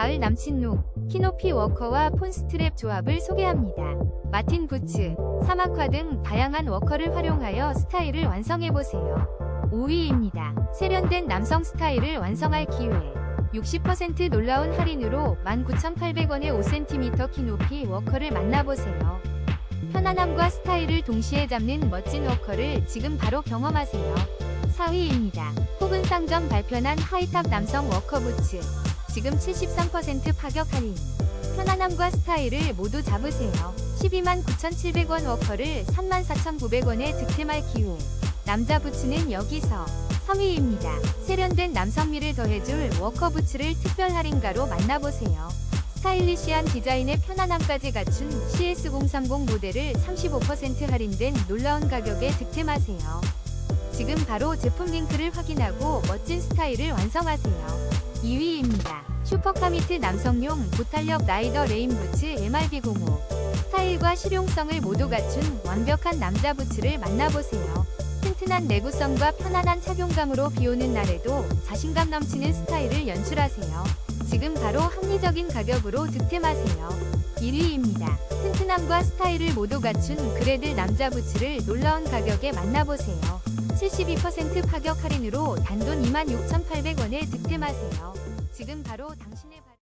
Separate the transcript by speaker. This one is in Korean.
Speaker 1: 가을 남친룩, 키노피 워커와 폰스트랩 조합을 소개합니다. 마틴 부츠, 사막화 등 다양한 워커를 활용하여 스타일을 완성해보세요. 5위입니다. 세련된 남성 스타일을 완성할 기회. 60% 놀라운 할인으로 19,800원의 5cm 키 높이 워커를 만나보세요. 편안함과 스타일을 동시에 잡는 멋진 워커를 지금 바로 경험하세요. 4위입니다. 혹은 상점 발편한 하이탑 남성 워커 부츠. 지금 73% 파격 할인. 편안함과 스타일을 모두 잡으세요. 129,700원 워커를 34,900원에 득템할 기회. 남자 부츠는 여기서 3위입니다. 세련된 남성미를 더해줄 워커 부츠를 특별 할인가로 만나보세요. 스타일리시한 디자인의 편안함까지 갖춘 CS030 모델을 35% 할인된 놀라운 가격에 득템하세요. 지금 바로 제품 링크를 확인하고 멋진 스타일을 완성하세요. 2위입니다. 슈퍼카미트 남성용 고탄력 라이더 레인 부츠 MRB05 스타일과 실용성을 모두 갖춘 완벽한 남자 부츠를 만나보세요. 튼튼한 내구성과 편안한 착용감으로 비오는 날에도 자신감 넘치는 스타일을 연출하세요. 지금 바로 합리적인 가격으로 득템하세요. 1위입니다. 튼튼함과 스타일을 모두 갖춘 그레들 남자 부츠를 놀라운 가격에 만나보세요. 72% 파격 할인으로 단돈 26,800원에 득템하세요. 지금 바로 당신의 발...